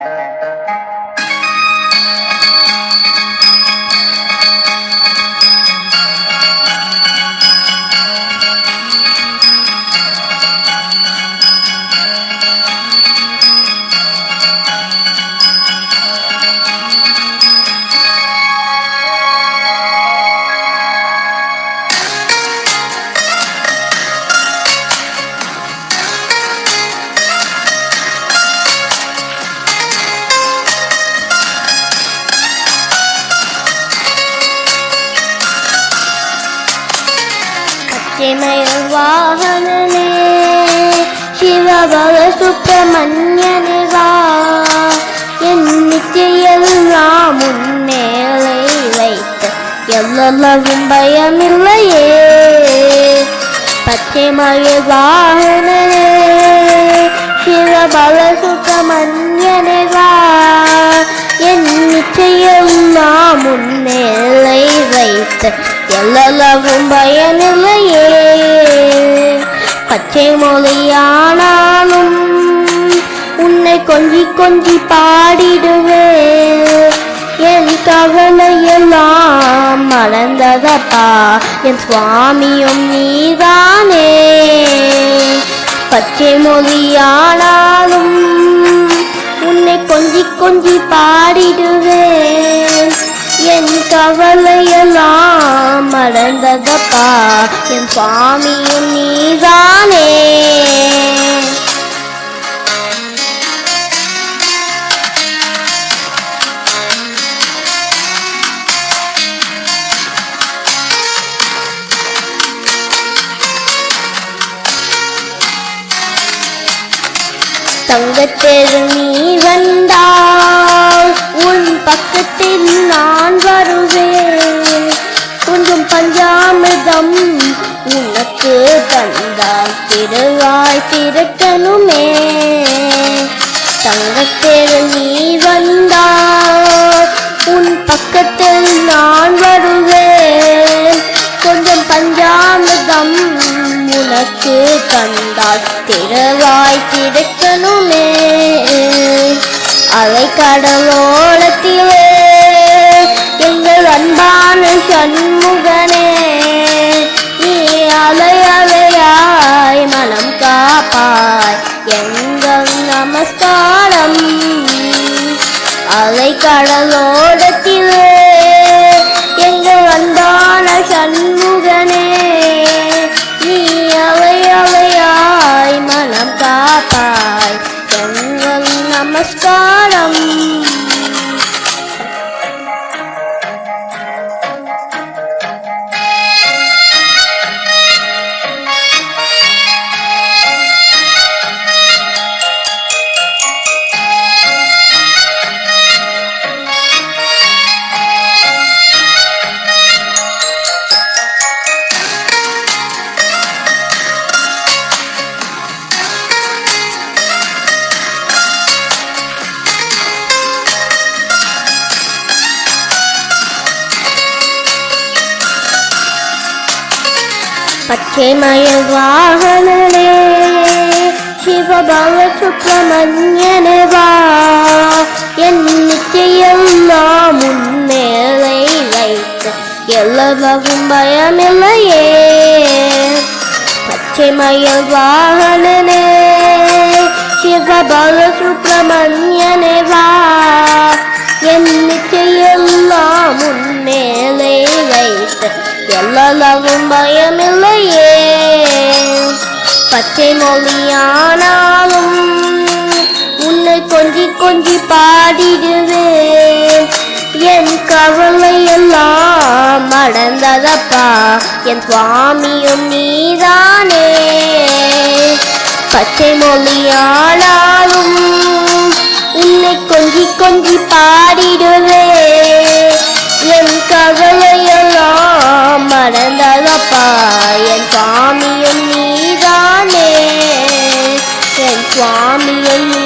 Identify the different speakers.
Speaker 1: Uh... वाहनने Shiv भव सुब्रह्मण्यने वा எல்லாம் முன்னேலை வைத்த எவ்வளவும் பயமில்லையே. பச்சை மழை எல்லளவும் பயனில்லையே பச்சை மொழியானாலும் உன்னை கொஞ்சி கொஞ்சி பாடிடுவேன். என் கவலையெல்லாம் மறந்ததப்பா என் சுவாமியும் நீதானே. பச்சை மொழியானாலும் உன்னை கொஞ்சி கொஞ்சி பாடிடுவேன். என் கவலை மறந்ததப்பா என் சுவாமியும் நீதானே. தங்கத்தெரு நீ வந்தா உனக்கு தந்தால் திருவாய் திறக்கணுமே தங்கத்தில் நீ வந்தால் உன் பக்கத்தில் நான் வருவேன். கொஞ்சம் பஞ்சாமிர்தம் உனக்கு தந்தால் திருவாய் கிடைக்கணுமே அலை கடலோ அலை கடலோடத்திலே வந்தான அன்பான பச்சைமய வாகனே வாகனனே சிவபவ என் நிச்சயம் நாம் நிச்சயெல்லாம் முன்னேலை வைத்த எல்லவும் பயமில்லையே பச்சைமய வாகனே வாகனனே சிவபவ என் நிச்சயம் நாம் நிச்சயெல்லாம் வைத்த எல்லவும் பச்சை மொழியானாலும் உன்னை கொஞ்சி கொஞ்சி பாடிடுவேன். என் கவலை எல்லாம் மடந்ததப்பா என் சுவாமியும் நீதானே. பச்சை மொழியானாலும் உன்னை கொஞ்சி கொஞ்சி பாடிடுவேன். சுவாமியும் நீதானே என் சுவாமியும் நீ